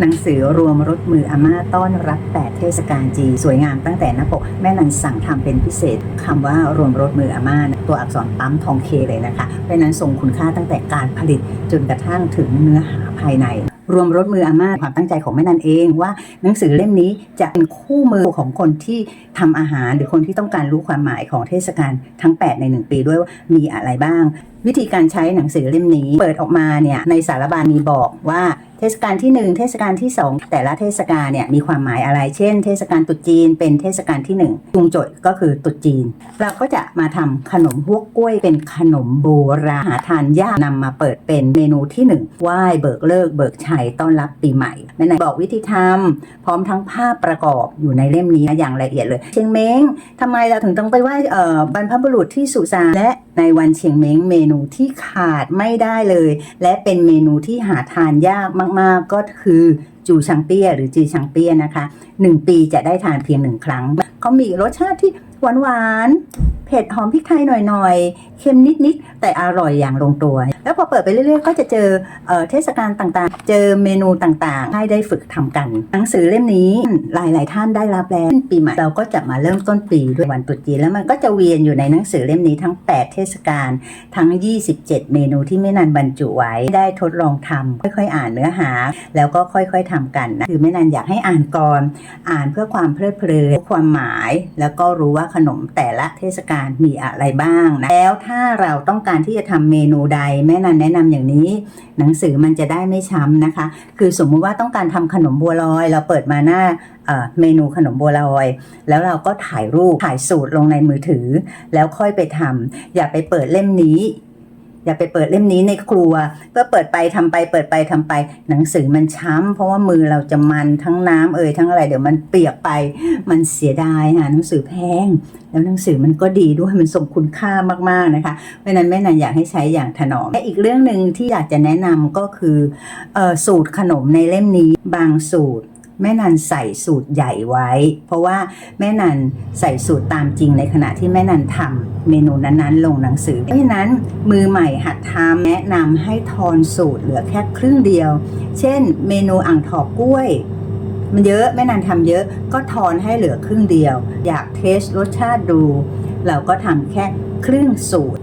หนังสือรวมรถมืออาม่าต้อนรับแปดเทศกาลจีนสวยงามตั้งแต่หน้าปก แม่นันสั่งทำเป็นพิเศษคำว่ารวมรถมืออาม่าตัวอักษรปั๊มทองเคเลยนะคะ เพราะนั้นส่งคุณค่าตั้งแต่การผลิตจนกระทั่งถึงเนื้อหาภายในรวมรถมืออาม่าความตั้งใจของแม่นันเองว่าหนังสือเล่มนี้จะเป็นคู่มือของคนที่ทำอาหารหรือคนที่ต้องการรู้ความหมายของเทศกาลทั้ง 8 ใน 1 ปีด้วยว่ามีอะไรบ้างวิธีการใช้หนังสือเล่มนี้ เปิดออกมาเนี่ยในสารบาลมีบอกว่าเทศกาลที่ 1 เทศกาลที่ 2 แต่ละเทศกาลเนี่ยมีความหมายอะไร เช่น เทศกาลตรุษจีนเป็นเทศกาลที่1จุงโจทย์ก็คือตรุษจีน เราก็จะมาทำขนมฮวกกล้วยเป็นขนมโบราณหาทานยากนำมาเปิดเป็นเมนูที่1ไหว้เบิกเลิกเบิกชัยต้อนรับปีใหม่แม่นบอกวิธีทำพร้อมทั้งภาพประกอบอยู่ในเล่มนี้อย่างละเอียดเลย เชียงเม้งทำไมเราถึงต้องไปไหว้บรรพบุรุษที่สุสานและ ในวันเชียงเม้งเมนูที่ขาดไม่ได้เลย และเป็นเมนูที่หาทานยากมาก ๆ ก็คือจูชังเปี้ยหรือจีชังเปี้ยนะคะหนึ่งปีจะได้ทานเพียงหนึ่งครั้งเขามีรสชาติที่หวานหวานๆ เผ็ดหอมพริกไทยหน่อยๆ เค็มนิดๆ แต่อร่อยอย่างลงตัว แล้วพอเปิดไปเรื่อยๆ ก็จะเจอเออเทศกาลต่างๆ เจอเมนูต่างๆ ให้ได้ฝึกทำกัน หนังสือเล่มนี้หลายๆ ท่านได้รับแล้วปีใหม่เราก็จะมาเริ่มต้นปีด้วยวันตรุษจีนแล้วมันก็จะเวียนอยู่ในหนังสือเล่มนี้ทั้ง 8 เทศกาลทั้ง 27 เมนูที่แม่นันบรรจุไว้ได้ทดลองทำค่อยๆ อ่านเนื้อหา แล้วก็ค่อยๆทำกันนะคือแม่นันอยากให้อ่านก่อนอ่านเพื่อความเพลิดเพลินความหมาย แล้วก็รู้ว่าขนมแต่ละเทศกาลมีอะไรบ้างนะแล้วถ้าเราต้องการที่จะทำเมนูใดแม่นันแนะนำอย่างนี้ หนังสือมันจะได้ไม่ช้ำนะคะ คือสมมุติว่าต้องการทำขนมบัวลอย เราเปิดมาหน้าเอ่อเมนูขนมบัวลอย แล้วเราก็ถ่ายรูปถ่ายสูตรลงในมือถือ แล้วค่อยไปทำอย่าไปเปิดเล่มนี้ อย่าไปเปิดเล่มนี้ในครัว ก็เปิดไปทำไป เปิดไปทำไป หนังสือมันช้ำเพราะว่ามือเราจะมันทั้งน้ำเอ่ยทั้งอะไร เดี๋ยวมันเปียกไป มันเสียดายค่ะหนังสือแพง แล้วหนังสือมันก็ดีด้วยมันส่งคุณค่ามากๆนะคะ เพราะนั้นแม่นันอยากให้ใช้อย่างถนอมและอีกเรื่องหนึ่งที่อยากจะแนะนำก็คือออสูตรขนมในเล่มนี้บางสูตร แม่นันใส่สูตรใหญ่ไว้ เพราะว่าแม่นันใส่สูตรตามจริงในขณะที่แม่นันทำเมนูนั้นๆ ลงหนังสือเพราะฉะนั้นมือใหม่หัดทำแนะนำให้ทอนสูตรเหลือแค่ครึ่งเดียว เช่น เมนูอ่างถอกกล้วยมันเยอะแม่นันทำเยอะก็ทอนให้เหลือครึ่งเดียว อยากเทสรสชาติดู เราก็ทำแค่ครึ่งสูตร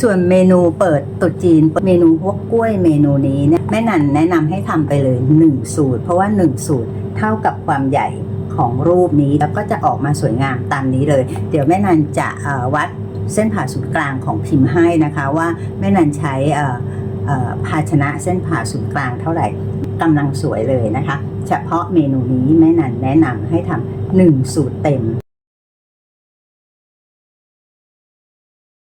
ส่วนเมนูเปิดตุจีนเมนูพวกกล้วยเมนูนี้เนี่ยแม่นันแนะนำให้ทำไปเลย 1 สูตร เพราะว่า 1 สูตรเท่ากับความใหญ่ของรูปนี้แล้วก็จะออกมาสวยงามตามนี้เลย เดี๋ยวแม่นันจะวัดเส้นผ่าศูนย์กลางของพิมพ์ให้นะคะว่าแม่นันใช้ภาชนะเส้นผ่าศูนย์กลางเท่าไหร่กำลังสวยเลยนะคะ เฉพาะเมนูนี้แม่นันแนะนำให้ทำหนึ่งสูตรเต็ม